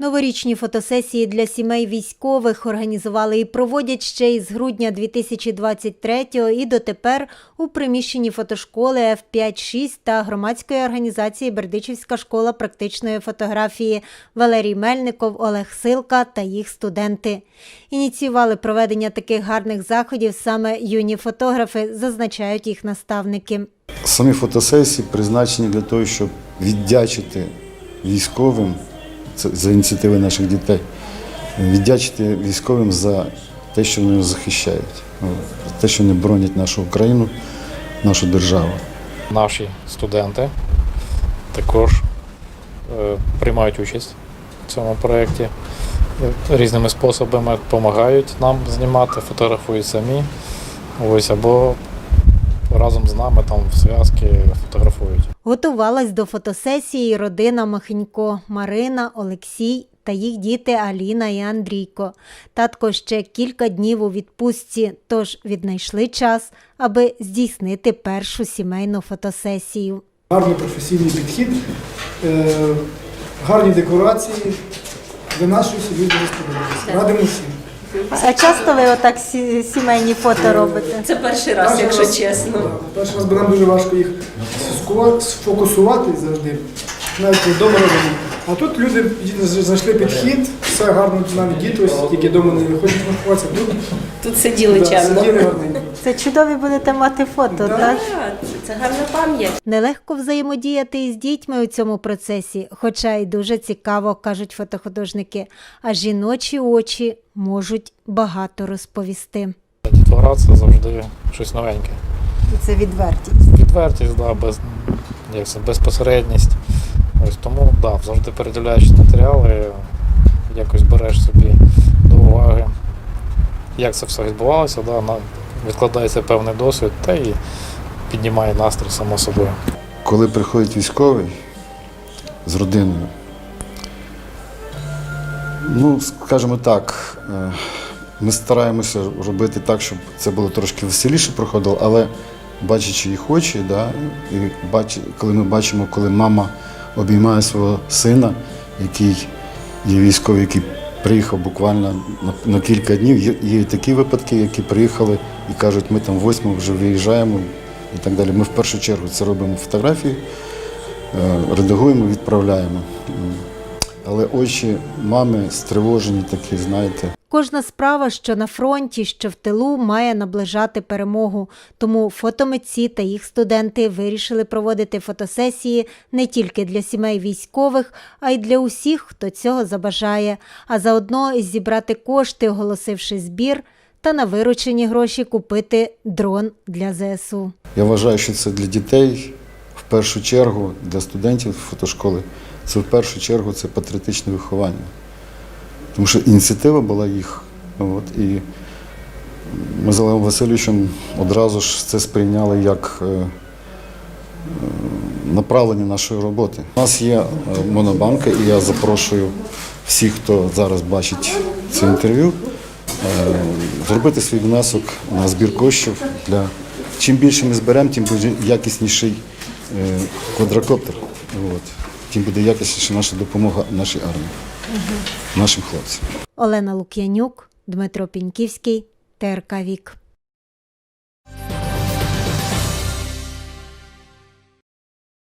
Новорічні фотосесії для сімей військових організували і проводять ще із грудня 2023 і дотепер у приміщенні фотошколи F5-6 та громадської організації Бердичівська школа практичної фотографії Валерій Мельников, Олег Силка та їх студенти. Ініціювали проведення таких гарних заходів саме юні фотографи, зазначають їх наставники. Самі фотосесії призначені для того, щоб віддячити військовим за ініціативи наших дітей, віддячити військовим за те, що вони захищають, ну, те, що вони боронять нашу Україну, нашу державу. Наші студенти також е, приймають участь в цьому проєкті. Різними способами допомагають нам знімати, фотографують самі. Ось, або разом з нами там в зв'язки фотографують. Готувалась до фотосесії родина Махенько, Марина, Олексій та їх діти Аліна і Андрійко. Татко ще кілька днів у відпустці, тож віднайшли час, аби здійснити першу сімейну фотосесію. Гарний професійний підхід, е, гарні декорації. Для нашої сім'ї дуже сподобалося. Радимо всім. А часто ви отак сімейні фото робите? Це перший раз, Перший якщо раз- чесно. да, Перший раз, бо нам дуже важко їх сфокусувати- завжди, навіть вдома робимо. А тут люди знайшли підхід, все гарно, навіть діти, ось, які вдома не хочуть фотографуватися, тут Тут сиділи да, чемно. сиділи гарненько. Це чудові будете мати фото, Да. так? Так, Це гарна пам'ять. Нелегко взаємодіяти із дітьми у цьому процесі, хоча й дуже цікаво, кажуть фотохудожники, а жіночі очі можуть багато розповісти. Дітвора це завжди щось новеньке. Це відвертість. Відвертість, да, без, як це, безпосередність. Ось тому да, завжди передивляючись матеріали, якось береш собі до уваги, як це все відбувалося, да, відкладається певний досвід та і піднімає настрій само собою. Коли приходить військовий з родиною, ну, скажімо так, е, ми стараємося робити так, щоб це було трошки веселіше проходило, але бачачи їх очі, да, і коли ми бачимо, коли мама обіймає свого сина, який є військовий, який приїхав буквально на, на кілька днів. Є, є такі випадки, які приїхали і кажуть, ми там восьмого вже виїжджаємо і так далі. Ми в першу чергу це робимо фотографії, е, редагуємо, відправляємо. Але очі мами стривожені такі, знаєте. Кожна справа, що на фронті, що в тилу, має наближати перемогу. Тому фотомитці та їх студенти вирішили проводити фотосесії не тільки для сімей військових, а й для усіх, хто цього забажає, а заодно зібрати кошти, оголосивши збір, та на виручені гроші купити дрон для ЗСУ. Я вважаю, що це для дітей в першу чергу, для студентів фотошколи, це в першу чергу це патріотичне виховання. Тому що ініціатива була їх. От, і ми з Олегом Васильовичем одразу ж це сприйняли як е, е, направлення нашої роботи. У нас є е, монобанка, і я запрошую всіх, хто зараз бачить це інтерв'ю, зробити свій внесок на збір коштів. Для... Чим більше ми зберемо, тим якісніший квадрокоптер. От. Тим буде якісніше наша допомога нашій армії, нашим хлопцям. Олена Лук'янюк, Дмитро Піньківський, ТРК Вік.